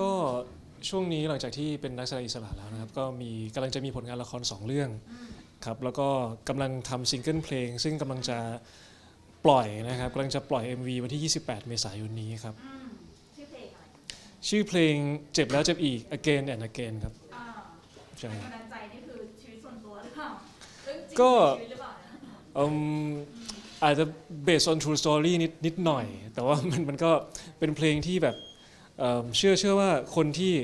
ก็ช่วงนี้หลังจากที่เป็นนักแสดงอิสระแล้วนะครับ ก็มีกำลังจะมีผลงานละครสองเรื่องครับแล้วก็กำลังทำซิงเกิลเพลง ซึ่งกำลังจะปล่อยนะครับกำลังจะปล่อย MV วันที่ 28 เมษายนนี้ครับ อืมชื่อเพลงอะไรชื่อเพลงเจ็บแล้วเจ็บอีก again and again ครับอ่าใช่ แรงบันดาลใจนี่คือชีวิตส่วนตัวหรือเปล่าเรื่องจริงก็ ในชีวิตหรือเปล่านะอืมอาจจะ based on true story นิดนิดหน่อย แต่ว่ามันมันก็เป็นเพลงที่แบบ เอิ่มเชื่อเชื่อว่าคนที่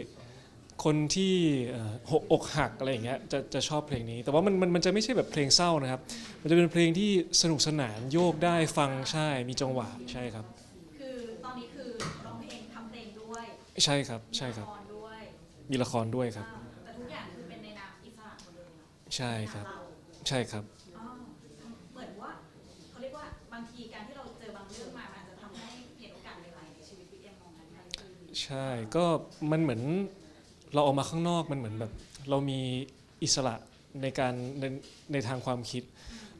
คนที่เอ่อหกอกหักอะไรอย่างเงี้ยจะจะชอบเพลงนี้ แต่ว่ามันมันมันจะไม่ใช่แบบเพลงเศร้านะครับ มันจะเป็นเพลงที่สนุกสนานโยกได้ฟังใช่มีจังหวะใช่ครับ คือตอนนี้คือร้องเพลงทำเพลงด้วยใช่ครับใช่ครับละครด้วยมีละครด้วยครับอ่าแต่ทุกอย่างคือเป็นในนามอิสระหมดเลยเนอะใช่ครับเราใช่ครับ ใช่ ก็มันเหมือนเราออกมาข้างนอกมันเหมือนแบบ เรามีอิสระในการในในทางความคิด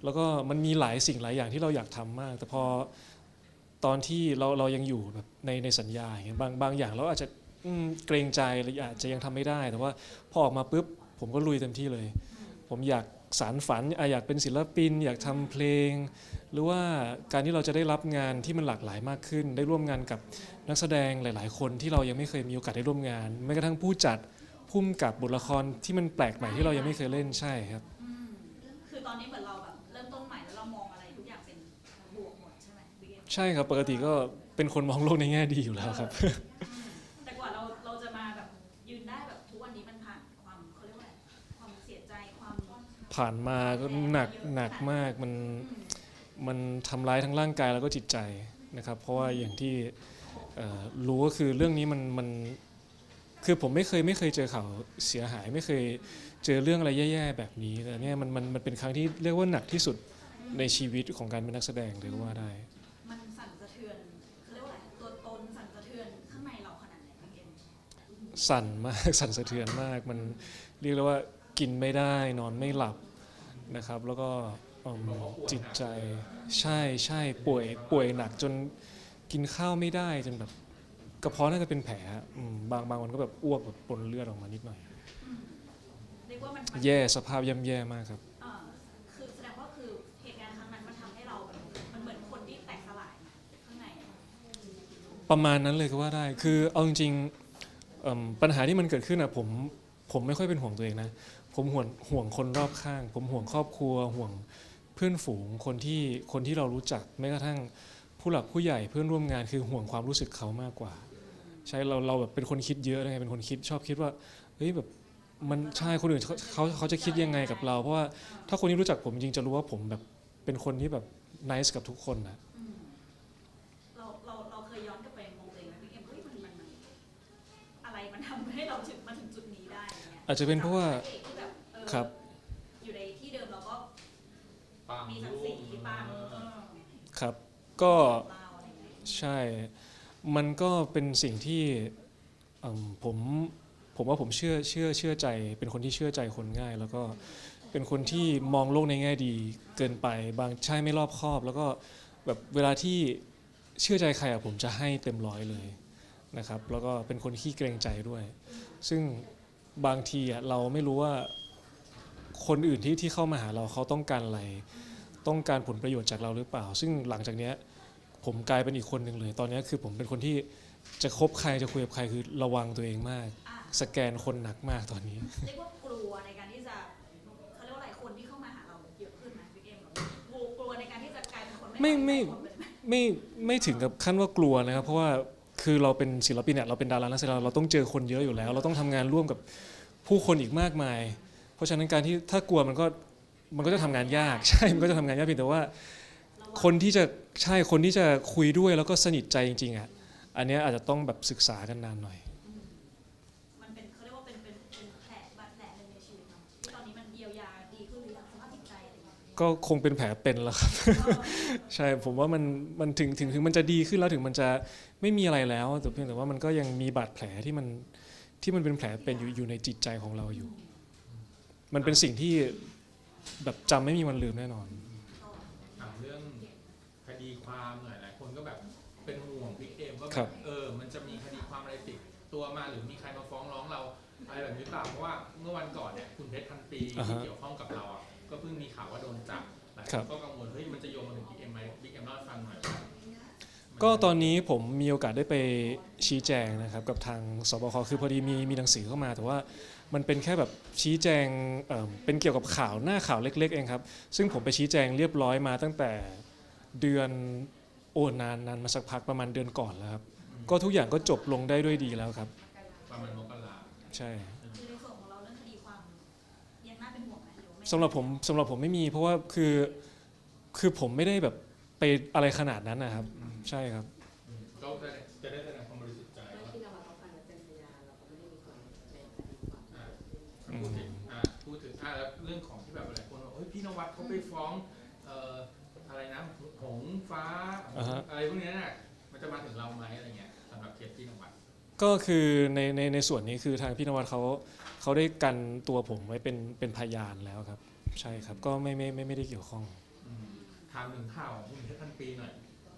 แล้วก็มันมีหลายสิ่งหลายอย่างที่เราอยากทำมาก แต่พอตอนที่เราเรายังอยู่แบบในในสัญญาอย่างเงี้ยบางบางอย่างเราอาจจะอืมเกรงใจหรืออาจจะยังทำไม่ได้ แต่ว่าพอออกมาปุ๊บผมก็ลุยเต็มที่เลย ผมอยาก สารฝันอะอยากเป็นศิลปิน อยากทำเพลง หรือว่าการที่เราจะได้รับงานที่มันหลากหลายมากขึ้น ได้ร่วมงานกับนักแสดงหลาย ๆ คนที่เรายังไม่เคยมีโอกาสได้ร่วมงานแม้กระทั่งผู้จัดพุ่มกับบทละครที่มันแปลกใหม่ที่เรายังไม่เคยเล่นใช่ครับอืมคือตอนนี้เหมือนเราแบบเริ่มต้นใหม่แล้วเรามองอะไรทุกอย่างเป็นบวกหมดใช่ไหมพี่เอ็มใช่ครับปกติก็เป็นคนมองโลกในแง่ดีอยู่แล้วครับ ผ่านมาก็หนักหนักมากมันอืมมันทำร้ายทั้งร่างกายแล้วก็จิตใจนะครับ เพราะว่าอย่างที่เอ่อรู้ก็คือเรื่องนี้มันมันคือผมไม่เคยไม่เคยเจอข่าวเสียหาย ไม่เคยเจอเรื่องอะไรแย่ๆแบบนี้แต่เนี่ยมันมันมันเป็นครั้งที่เรียกว่าหนักที่สุดในชีวิตของการเป็นนักแสดงเลยก็ว่าได้ มันสั่นสะเทือนเขาเรียกว่าอะไรตัวตนสั่นสะเทือนข้างในเราขนาดไหนพี่เอ็มสั่นมากสั่นสะเทือนมาก มันเรียกได้ว่ากินไม่ได้นอนไม่หลับ นะครับ แล้วก็อืมจิตใจใช่ใช่ป่วยป่วยหนักจนกินข้าวไม่ได้จนแบบกระเพาะน่าจะเป็นแผลอืมบางบางวันก็แบบอ้วกแบบปนเลือดออกมานิดหน่อย เรียกว่ามันมันแย่สภาพย่ำแย่มากครับ เอ่อคือแสดงว่าคือเหตุการณ์ครั้งนั้นมันทำให้เราแบบมันเหมือนคนที่แตกสลายข้างในอะประมาณนั้นเลยก็ว่าได้ คือเอาจริงๆเอิ่มปัญหาที่มันเกิดขึ้นอะผมผมไม่ค่อยเป็นห่วงตัวเองนะ ผมห่วงห่วงคนรอบข้าง ผมห่วงครอบครัว ห่วงเพื่อนฝูงคนที่คนที่เรารู้จักแม้กระทั่งผู้หลักผู้ใหญ่เพื่อนร่วมงานคือห่วงความรู้สึกเขามากกว่า ใช่เราเราแบบเป็นคนคิดเยอะนะไงเป็นคนคิดชอบคิดว่าเฮ้ยแบบมันใช่คนอื่นเขาเขาเขาจะคิดยังไงกับเรา เพราะว่าถ้าคนที่รู้จักผมจริงๆจะรู้ว่าผมแบบเป็นคนที่แบบนิสกับทุกคนนะอืมเราเราเราเคยย้อนกลับไปมองตัวเองไหมพี่เอ็มเฮ้ยมันมันมันอะไรมันทำให้เราถึงมาถึงจุดนี้ได้อย่างเงี้ยอาจจะเป็นเพราะว่าจกพเอกที่แบบเออครับ อยู่ในที่เดิมเราก็ปังมีศักดิ์ศรีปังเออครับ ก็เราอะไรอย่างเงี้ยใช่ มันก็เป็นสิ่งที่เอิ่มผมผมว่าผมเชื่อเชื่อเชื่อใจ เป็นคนที่เชื่อใจคนง่าย แล้วก็เป็นคนที่มองโลกในแง่ดีเกินไปบางใช่ไม่รอบคอบ แล้วก็แบบเวลาที่เชื่อใจใครอะผมจะให้เต็มร้อยเลยนะครับ แล้วก็เป็นคนขี้เกรงใจด้วย ซึ่งบางทีอะเราไม่รู้ว่า คนอื่นที่ที่เข้ามาหาเราเขาต้องการอะไร ต้องการผลประโยชน์จากเราหรือเปล่า ซึ่งหลังจากเนี้ยผมกลายเป็นอีกคนหนึ่งเลย ตอนนี้คือผมเป็นคนที่จะคบใครจะคุยกับใครคือระวังตัวเองมาก อะสแกนคนหนักมากตอนนี้ เรียกว่ากลัวในการที่จะเขาเรียกว่าอะไรคนที่เข้ามาหาเราเยอะขึ้นไหมพี่เอ็มแบบกลัวกลัวในการที่จะกลายเป็นคนไม่ไม่ ไม่ไว้ใจคนเลยไหมไม่ไม่ถึงกับขั้นว่ากลัวนะครับ เพราะว่าคือเราเป็นศิลปินเนี่ยเราเป็นดารานักแสดงเราต้องเจอคนเยอะอยู่แล้ว เราต้องทำงานร่วมกับผู้คนอีกมากมาย เพราะฉะนั้นการที่ถ้ากลัวมันก็มันก็จะทำงานยาก ใช่ มันก็จะทำงานยากเพียงแต่ว่าระวังคนที่จะใช่คนที่จะคุยด้วยแล้วก็สนิทใจจริงๆอะอันเนี้ยอาจจะต้องแบบศึกษากันนานหน่อย มันเป็นเขาเรียกว่าเป็นเป็นเป็นแผลบาดแผลหนึ่งในชีวิตเนาะที่ตอนนี้มันเยียวยาดีขึ้นหรือยังสภาพจิตใจอะไรอย่างเงี้ยก็คงเป็นแผลเป็นแล้วครับเออใช่ผมว่ามันมันถึงถึงถึงมันจะดีขึ้นแล้วถึงมันจะไม่มีอะไรแล้วแต่เพียงแต่ว่ามันก็ยังมีบาดแผลที่มันที่มันเป็นแผลเป็นอยู่อยู่ในจิตใจของเราอยู่ มันเป็นสิ่งที่แบบจำไม่มีวันลืมแน่นอน ถามเรื่องคดีความหน่อยหลายคนก็แบบเป็นห่วงพี่เอ็มว่าครัแบบบ เออ มันจะมีคดีความอะไรติดตัวมาหรือมีใครมาฟ้องร้องเราอะไรแบบนี้หรือเปล่าเพราะว่าเมื่อวันก่อนเนี่ยคุณเพชรพันปีอ่าฮะที่เกี่ยวข้องกับเราอะก็เพิ่งมีข่าวว่าโดนจับหลายคครันบก็กังวลเฮ้ยมันจะโยงมาถึงบิ๊กเอ็มไหมบิ๊กเอ็มเล่าให้ฟังหน่อยว่าก็ตอนนี้ผมมีโอกาสได้ไปชี้แจงนะครับกับทางสบคคือพอดีมีมีหนังสือเข้ามา แต่ว่า มันเป็นแค่แบบชี้แจงเอ่อเป็นเกี่ยวกับข่าวหน้าข่าวเล็ก ๆ เองครับ ซึ่งผมไปชี้แจงเรียบร้อยมาตั้งแต่เดือนโอ้นานนานมาสักพักประมาณเดือนก่อนแล้วครับ ก็ทุกอย่างก็จบลงได้ด้วยดีแล้วครับ ประมาณมกราใช่คือในส่วนของเราเรื่องคดีความยังน่าเป็นห่วงไหมหรือว่าไม่สำหรับผมสำหรับผมไม่มี เพราะว่าคือคือผมไม่ได้แบบไปอะไรขนาดนั้นนะครับ ใช่ครับอืมก็จะได้จะได้แสดง พูดถึงอ่าพูดถึงอ่าแล้วเรื่องของที่แบบหลายคนบอกเฮ้ยพี่นวัดเขาไปฟ้องเอ่ออะไรนะหงส์ฟ้าอ่าฮะ อะไรพวกเนี้ยน่ะมันจะมาถึงเราไหมอะไรเงี้ยสำหรับเคสพี่นวัดก็คือในในในส่วนนี้คือทางพี่นวัดเขาเขาได้กันตัวผมไว้เป็นเป็นพยานแล้วครับ ใช่ครับก็ไม่ไม่ไม่ไม่ได้เกี่ยวข้อง อืมถามถึงข่าวของคุณเพชรพันปีหน่อย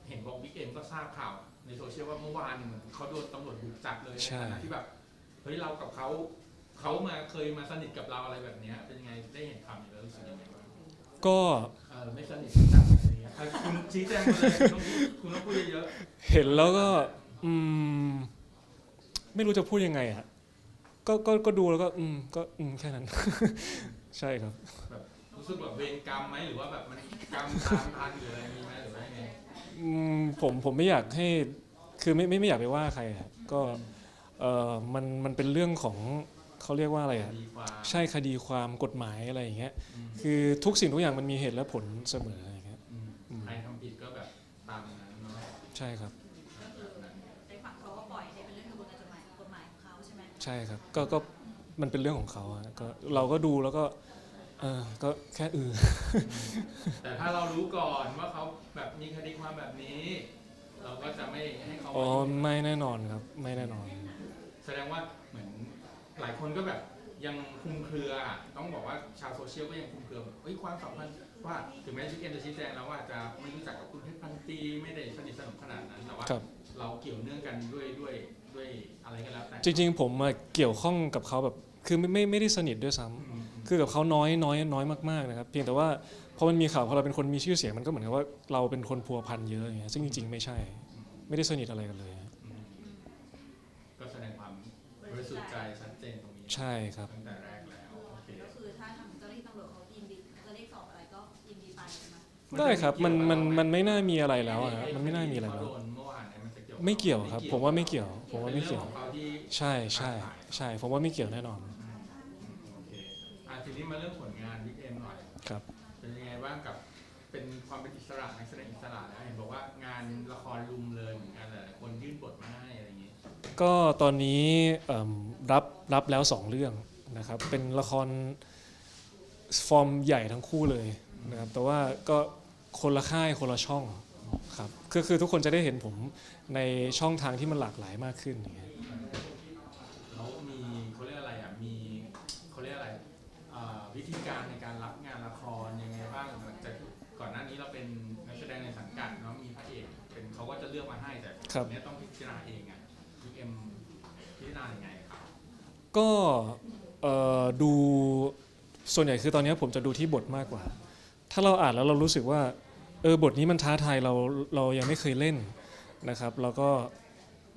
เห็นบอกบิ๊กเอ็มก็ทราบข่าว ในโซเชียลว่าเมื่อวานเหมือนเขาโดนตำรวจบุกจับเลยในใช่ฐานะที่แบบเฮ้ยเรากับเขา เขามาเคยมาสนิทกับเราอะไรแบบเนี้ยเป็นยังไงได้เห็นข่าวนี้แล้วรู้สึกยังไงบ้างก็เออไม่สนิทจับอะไรเงี้ยอะคุณชี้แจงมาเลยคุณต้องพูดคุณต้องพูดเยอะเห็นแล้วก็อืมไม่รู้จะพูดยังไงอะก็ก็ก็ดูแล้วก็ อืมก็อืมแค่นั้น ใช่ครับ ๆรู้สึกแบบเวรกรรมไหมหรือว่าแบบมันกรรมตามทันหรืออะไรมีไหมหรือว่ายังไงอืมผมผมไม่อยากให้คือไม่ไม่ไม่อยากไปว่าใครอะก็เออมันมันเป็นเรื่องของ เขาเรียกว่าอะไรอะดีกว่าใช่คดีความกฎหมายอะไรอย่างเงี้ยอืมคือทุกสิ่งทุกอย่างมันมีเหตุและผลเสมออย่างเงี้ยอืมอืมใครทำผิดก็แบบตามนั้นเนาะใช่ครับก็คือในฝั่งเขาก็ปล่อยให้เป็นเรื่องกระบวนการกฎหมายกฎหมายของเขาใช่ไหมใช่ครับก็ก็มันเป็นเรื่องของเขาอะก็เราก็ดูแล้วก็เออก็แค่เออแต่ถ้าเรารู้ก่อนว่าเขาแบบมีคดีความแบบนี้ เราก็จะไม่ให้เขาอ๋อมาไม่แน่นอนครับไม่แน่นอน แสดงว่าเหมือนหลายคนก็แบบยังคลุมเครือ ต้องบอกว่าชาวโซเชียลก็ยังคลุมเครือแบบเฮ้ยความสัมพันธ์ว่าถึงแม้ชิคเก้นจะชี้แจงแล้วว่าจะไม่รู้จักกับคุณเพชรพันปีไม่ได้สนิทสนมขนาดนั้นแต่ว่า ครับ เราเกี่ยวเนื่องกันด้วยด้วยด้วยอะไรก็แล้วแต่จริงๆผมอะเกี่ยวข้องกับเขาแบบคือไม่ไม่ไม่ได้สนิทด้วยซ้ำ อืม คือกับเขาน้อยน้อยน้อยมากๆนะครับเพียงแต่ว่าพอมันมีข่าวพอเราเป็นคนมีชื่อเสียงมันก็เหมือนกับว่าเราเป็นคนพัวพันเยอะอย่างเงี้ยซึ่งจริงๆไม่ใช่ ไม่ได้สนิทอะไรกันเลย อืมก็แสดงความบริสุทธิ์ใจชัดเจนตรงนี้ ใช่ครับ ตั้งแต่แรกแล้วโอเคก็คือถ้าทางเจ้าหน้าที่ตำรวจเขายินดีจะเรียกสอบอะไรก็ยินดีไปใช่ไหมได้ครับมันมันมันไม่น่ามีอะไรแล้วอะฮะมันไม่น่ามีอะไรเขาแล้วโดนเมื่อวานเนี่ยมันจะเกี่ยวไม่เกี่ยวครับ ผมว่าไม่เกี่ยว ผมว่าเป็นไม่เรื่อเกี่ยวงของเขาที่ใช่ใช่ใช่ ผมว่าไม่เกี่ยวแน่นอนโอเคอะทีนี้มาเรื่องผลงานวิกเอ็มหน่อย ครับ เป็นยังไงบ้างกับเป็นความเป็นอิสระนักแสดงอิสระแล้วเห็นบอกว่างานละครลุมเลยเหมือนกันหลายๆคนยื่นบทมาให้อะไรอย่างงี้ก็ตอนนี้เอิ่ม รับรับแล้วสองเรื่องนะครับเป็นละครฟอร์มใหญ่ทั้งคู่เลยนะครับแต่ว่าก็คนละค่ายคนละช่องครับคือคือทุกคนจะได้เห็นผมในช่องทางที่มันหลากหลายมากขึ้นอย่างเงี้ยแล้วมีเขาเรียกอะไรอะมีเขาเรียกอะไรอ่าวิธีการในการรับงานละครยังไงบ้างหลังจากก่อนหน้านี้เราเป็นนักแสดงในสังกัดเนาะมีพระเอกเป็นเขาก็จะเลือกมาให้แต่ครับอันเนี้ยต้องพิจารณาเองอะวิกเอ็มพิจารณายังไงครับ ก็เอ่อดูส่วนใหญ่คือตอนนี้ผมจะดูที่บทมากกว่า ถ้าเราอ่านแล้วเรารู้สึกว่าเออบทนี้มันท้าทายเราเรายังไม่เคยเล่นนะครับ แล้วก็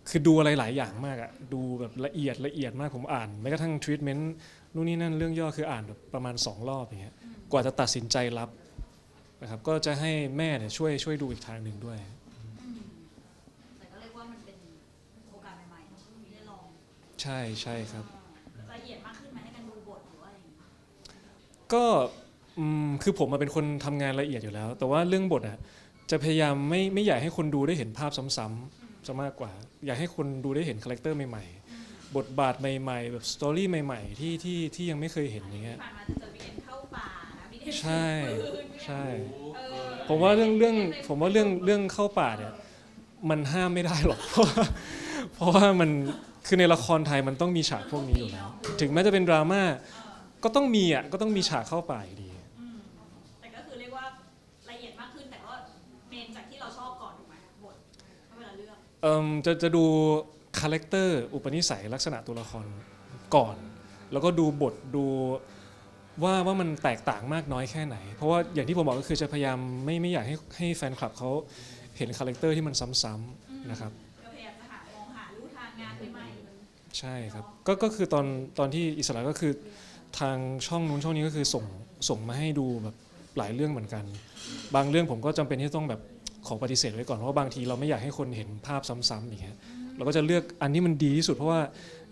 คือดูอะไรหลายอย่างมากอะดูแบบละเอียดละเอียดมากผมอ่านแม้กระทั่งทรีทเมนต์นู่นนี่นั่นเรื่องย่อคืออ่านแบบประมาณ 2 รอบอย่างเงี้ยกว่าจะตัดสินใจรับนะครับก็จะให้แม่เนี่ยช่วยช่วยดูอีกทางหนึ่งด้วยอืมแต่ก็เรียกว่ามันเป็นโอกาสใหม่ๆเนอะที่ได้ลอง ใช่ใช่ครับ ก็อืมคือผมมาเป็นคนทำงานละเอียดอยู่แล้ว แต่ว่าเรื่องบทอะจะพยายามไม่ไม่อยากให้คนดูได้เห็นภาพซ้ำๆซะมากกว่า อยากให้คนดูได้เห็นคาแรคเตอร์ใหม่ๆ บทบาทใหม่ๆ แบบสตอรี่ใหม่ๆ ที่ที่ที่ยังไม่เคยเห็นอย่างเงี้ยที่ผ่านมาจะเจอบีเอ็นเข้าป่านะบีเอ็นใช่ใช่เออผมว่าเรื่องเรื่องผมว่าเรื่องเรื่องเข้าป่าเนี่ยมันห้ามไม่ได้หรอก เพราะว่าเพราะว่ามันคือในละครไทยมันต้องมีฉากพวกนี้อยู่แล้ว ถึงแม้จะเป็นดราม่า ก็ต้องมีอะก็ต้องมีฉากเข้าป่าอยู่ดี อืมแต่ก็คือเรียกว่าละเอียดมากขึ้นแต่ก็เมนจากที่เราชอบก่อนถูกไหมบทเวลาเลือกเอ่มจะจะดูคาแรคเตอร์อุปนิสัยลักษณะตัวละครก่อน แล้วก็ดูบทดูว่าว่ามันแตกต่างมากน้อยแค่ไหน เพราะว่าอย่างที่ผมบอกก็คือจะพยายามไม่ไม่อยากให้ให้แฟนคลับเขาเห็นคาแรคเตอร์ที่มันซ้ำๆนะครับ ก็พยายามจะหามองหาลู่ทางงานใหม่ใช่ครับก็ก็คือตอนตอนที่อิสระก็คือ ทางช่องนู้นช่องนี้ก็คือส่งส่งมาให้ดูแบบหลายเรื่องเหมือนกัน บางเรื่องผมก็จำเป็นที่ต้องแบบขอปฏิเสธไว้ก่อนเพราะว่าบางทีเราไม่อยากให้คนเห็นภาพซ้ำๆอย่างเงี้ยเราก็จะเลือกอันที่มันดีที่สุดเพราะว่า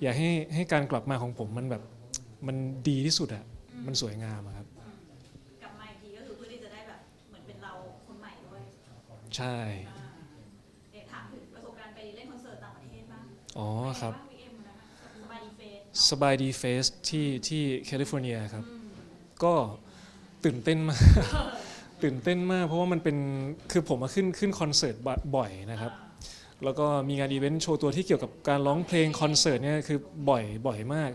อยากให้ให้การกลับมาของผมมันแบบมันดีที่สุดอะมันสวยงามอะครับๆกลับมาอีกทีก็คือเพื่อที่จะได้แบบเหมือนเป็นเราคนใหม่ด้วยใช่อ่าเดี๋ยวถามถึงประสบการณ์ไปเล่นคอนเสิร์ตต่างประเทศบ้างอ๋อครับ สสบายดีเฟสที่ที่แคลิฟอร์เนียครับ ก็ตื่นเต้นมาก ตื่นเต้นมากเพราะว่ามันเป็นคือผมมาขึ้นขึ้นคอนเสิร์ตบ่บ่อยนะครับ แล้วก็มีงานอีเวนต์โชว์ตัวที่เกี่ยวกับการร้องเพลงคอนเสิร์ตเนี่ยคือบ่อยบ่อยมาก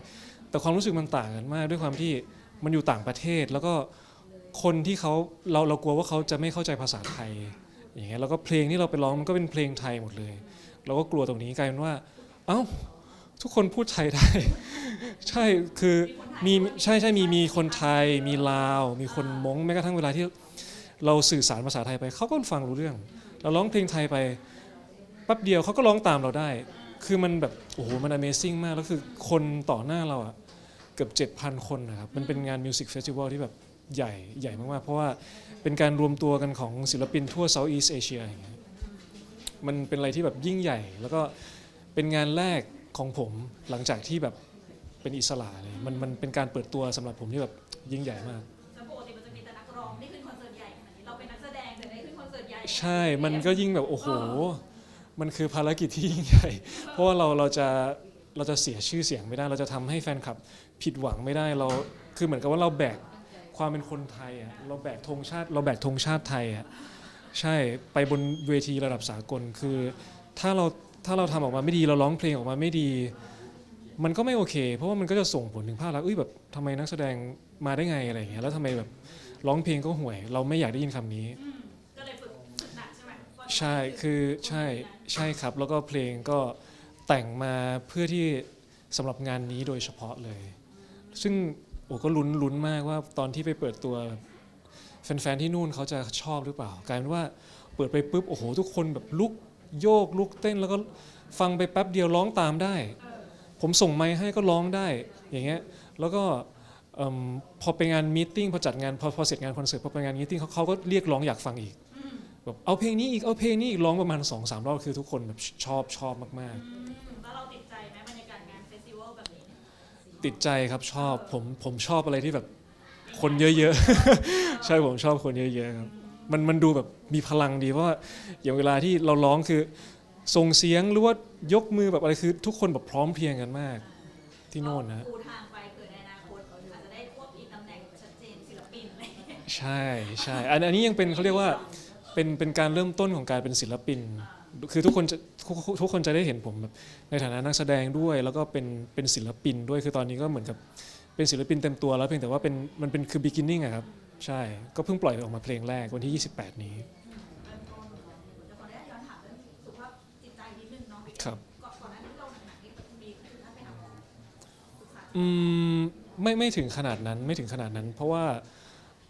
แต่ความรู้สึกมันต่างกันมากด้วยความที่มันอยู่ต่างประเทศ แล้วก็คนที่เขาเราเรากลัวว่าเขาจะไม่เข้าใจภาษาไทยอย่างเงี้ยแล้วก็เพลงที่เราไปร้องมันก็เป็นเพลงไทยหมดเลย เราก็กลัวตรงนี้กลายเป็นว่า เอ้า ทุกคนพูดไทยได้ ใช่คือมีใช่ใช่มีมีคนไทย มีลาว มีคนมงแม้กระทั่งเวลาที่เราสื่อสารภาษาไทยไปเขาก็ฟังรู้เรื่อง เราร้องเพลงไทยไปแป๊บเดียวเขาก็ร้องตามเราได้ คือมันแบบโอ้โหมัน Amazing มาก แล้วคือคนต่อหน้าเราอะเกือบ 7,000 คนนะครับ มันเป็นงานมิวสิกเฟสติวัลที่แบบใหญ่ใหญ่มาก ๆ เพราะว่าเป็นการรวมตัวกันของศิลปินทั่ว Southeast Asia อย่างเงี้ยมันเป็นอะไรที่แบบยิ่งใหญ่ แล้วก็เป็นงานแรก ของผมหลังจากที่แบบเป็นอิสระเลยมันมันเป็นการเปิดตัวสำหรับผมที่แบบยิ่งใหญ่มาก แล้วปกติมันจะมีแต่นักร้องที่ขึ้นคอนเสิร์ตใหญ่ขนาดนี้เราเป็นนักแสดงแต่ได้ขึ้นคอนเสิร์ตใหญ่ใช่มันก็ยิ่งแบบโอ้โห มันคือภารกิจที่ยิ่งใหญ่ เพราะว่าเราเราจะเราจะเสียชื่อเสียงไม่ได้ เราจะทำให้แฟนคลับผิดหวังไม่ได้เราคือเหมือนกับว่าเราแบกความเป็นคนไทยอะเราแบกธงชาติเราแบกธงชาติไทยอะใช่ไปบนเวทีระดับสากลคือ ถ้าเรา ถ้าเราทำออกมาไม่ดีเราร้องเพลงออกมาไม่ดี มันก็ไม่โอเค เพราะว่ามันก็จะส่งผลถึงภาพลักษณ์เอ้ยแบบทำไมนักแสดงมาได้ไงอะไรอย่างเงี้ยแล้วทำไมแบบร้องเพลงก็ห่วย เราไม่อยากได้ยินคำนี้อืมก็เลยฝึกฝึกหนักใช่ไหมว่าใช่คือใช่ใช่ครับ แล้วก็เพลงก็แต่งมาเพื่อที่สำหรับงานนี้โดยเฉพาะเลย ซึ่งโอ้ก็ลุ้นลุ้นมากว่าตอนที่ไปเปิดตัวแฟนๆที่นู่นเขาจะชอบหรือเปล่ากลายเป็นว่าเปิดไปปุ๊บโอ้โหทุกคนแบบลุก โยกลุกเต้นแล้วก็ฟังไปแป๊บเดียวร้องตามได้ ผมส่งไมค์ให้ก็ร้องได้อย่างเงี้ยแล้วก็เอิ่มพอไปงานมีตติ้งพอจัดงานพอพอเสร็จงานคอนเสิร์ตพอไปงานมีตติ้งเขาเขาก็เรียกร้องอยากฟังอีกอืมแบบเอาเพลงนี้อีกเอาเพลงนี้อีกร้องประมาณ2อสามรอบคือทุกคนแบบชอบชอบมากอืมแล้วเราติดใจไหมบรรยากาศงานเฟสติวัลแบบนี้ๆติดใจครับชอบผมผมชอบอะไรที่แบบคนเยอะๆ ใช่ผมชอบคนเยอะๆครับ มันมันดูแบบมีพลังดีเพราะว่าอย่างเวลาที่เราร้องคือส่งเสียงหรือว่ายกมือแบบอะไรคือ ทุกคนแบบพร้อมเพรียงกันมาก ที่โน่นนะปูทางไปเกิดในอนาคตอาจจะได้ควบอีกตำแหน่งชัดเจนศิลปินอะไรอย่างเงี้ยใช่ใช่อันอันนี้ยังเป็นเขาเรียกว่าเป็นเป็นการเริ่มต้นของการเป็นศิลปิน คือทุกคนจะทุกทุกคนจะได้เห็นผมแบบในฐานะนักแสดงด้วย แล้วก็เป็นเป็นศิลปินด้วยคือตอนนี้ก็เหมือนกับเป็นศิลปินเต็มตัวแล้วเพียงแต่ว่าเป็นมันเป็นคือ beginning อะครับ ใช่ ก็เพิ่งปล่อยออกมาเพลงแรกวันที่ 28 นี้ เดี๋ยวขออนุญาตย้อนถามเรื่องสุขภาพจิตใจนิดนึงเนาะครับ ก่อนก่อนหน้านี้เราหนักๆนี่มีคือถ้าไปหาหมอปรึกษาอืมไม่ไม่ถึงขนาดนั้นไม่ถึงขนาดนั้น เพราะว่า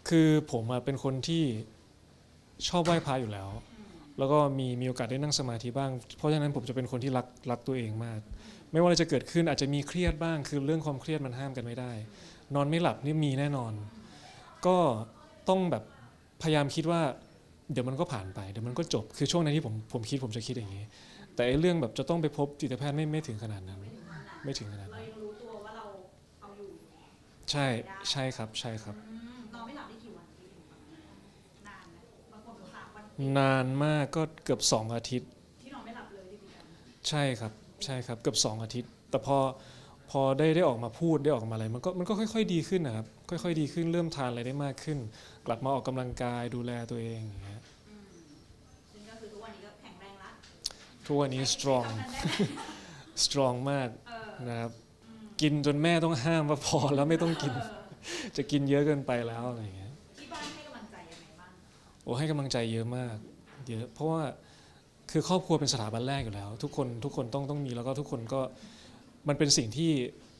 คือผมอะเป็นคนที่ชอบไหว้พระอยู่แล้ว แล้วก็มีมีโอกาสได้นั่งสมาธิบ้าง เพราะฉะนั้นผมจะเป็นคนที่รักรักตัวเองมาก ไม่ว่าอะไรจะเกิดขึ้นอาจจะมีเครียดบ้าง คือเรื่องความเครียดมันห้ามกันไม่ได้ นอนไม่หลับนี่มีแน่นอน ก็ต้องแบบพยายามคิดว่า เดี๋ยวมันก็ผ่านไปเดี๋ยวมันก็จบคือช่วงนั้นที่ผมผมคิดผมจะคิดอย่างนี้ แต่ไอ้เรื่องแบบจะต้องไปพบจิตแพทย์ไม่ไม่ถึงขนาดนั้น ไม่ถึงขนาดเรานั้น ยังรู้ตัวว่าเราเอาอยู่ใช่ใช่ครับใช่ครับอืมนอนไม่หลับได้กี่วันนานไหมบางคนบอกสามวันนานมากก็เกือบ 2 อาทิตย์ ที่นอนไม่หลับเลยจริงๆ ใช่ครับ ใช่ครับ เกือบ 2 อาทิตย์ แต่พอ พอได้ได้ออกมาพูดได้ออกมาอะไรมันก็มันก็ค่อย ๆ ดีขึ้นนะครับค่อย ๆ ดีขึ้นเริ่มทานอะไรได้มากขึ้น กลับมาออกกำลังกายดูแลตัวเองอย่างเงี้ยอืมซึ่งก็คือทุกวันนี้ก็แข็งแรงละทุกวันนี้ strong ใช้คำนั้นได้ไหม strong มากเออนะครับอืมกินจนแม่ต้องห้ามว่าพอแล้วไม่ต้องกินเออจะกินเยอะเกินไปแล้วอะไรอย่างเงี้ยที่บ้านให้กำลังใจยังไงบ้างโอ้ให้กำลังใจเยอะมาก เยอะเพราะว่าคือครอบครัวเป็นสถาบันแรกอยู่แล้ว ทุกคนทุกคนต้องต้องมีแล้วก็ทุกคนก็ มันเป็นสิ่งที่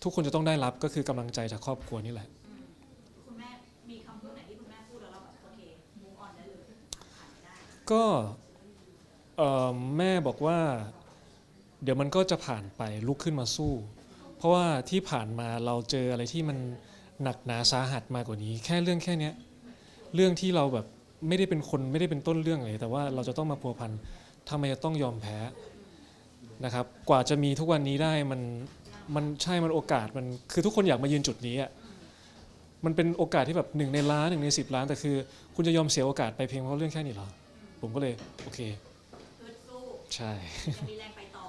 ทุกคนจะต้องได้รับก็คือกำลังใจจากครอบครัวนี่แหละ อืมคุณแม่มีคำพูดไหนที่คุณแม่พูดแล้วเราแบบโอเค move on ได้เลยผ่านไปได้ก็เอ่อแม่บอกว่า เดี๋ยวมันก็จะผ่านไปลุกขึ้นมาสู้ เพราะว่าที่ผ่านมาเราเจออะไรที่มันหนักหนาสาหัสมากกว่านี้ แค่เรื่องแค่เนี้ยเรื่องที่เราแบบไม่ได้เป็นคนไม่ได้เป็นต้นเรื่องเลยแต่ว่าเราจะต้องมาพัวพันทำไมจะต้องยอมแพ้ นะครับ กว่าจะมีทุกวันนี้ได้มันมันใช่มันโอกาสมันคือทุกคนอยากมายืนจุดนี้อะมันเป็นโอกาสที่แบบหนึ่งในล้านหนึ่งในสิบล้าน แต่คือ คุณจะยอมเสียโอกาสไปเพียงเพราะเรื่องแค่นี้เหรอ ผมก็เลยโอเค ฮึดสู้ใช่ ยังมีแรงไปต่อ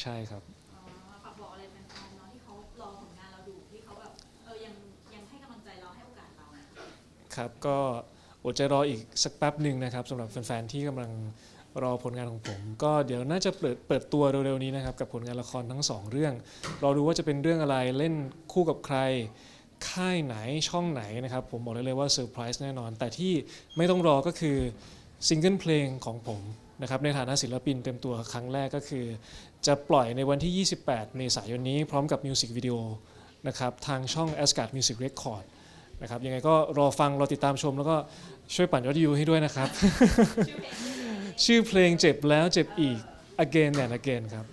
ใช่ครับ อ๋อฝากบอกอะไรแฟนๆเนาะที่เขารอผลงานเราดูที่เขาแบบเออยังยังให้กำลังใจเราให้โอกาสเรานะครับก็อดใจรออีกสักแป๊บหนึ่งนะครับสำหรับแฟนๆที่กำลัง รอผลงานของผม ก็เดี๋ยวน่าจะเปิดเปิดตัวเร็วๆนี้นะครับกับผลงานละครทั้งสองเรื่องรอดูว่าจะเป็นเรื่องอะไรเล่นคู่กับใคร ค่ายไหนช่องไหนนะครับ ผมบอกได้เลยว่าเซอร์ไพรส์แน่นอน แต่ที่ไม่ต้องรอก็คือซิงเกิลเพลงของผมนะครับในฐานะศิลปินเต็มตัวครั้งแรกก็คือ จะปล่อยในวันที่ 28 เมษายนนี้พร้อมกับมิวสิกวิดีโอนะครับทางช่อง a s g a r d Music Record นะครับยังไงก็รอฟัง รอติดตามชมแล้วก็ช่วยปั่นยอดวิวให้ด้วยนะครับ ชื่อเพลงเจ็บแล้วเจ็บอีก again and again ครับ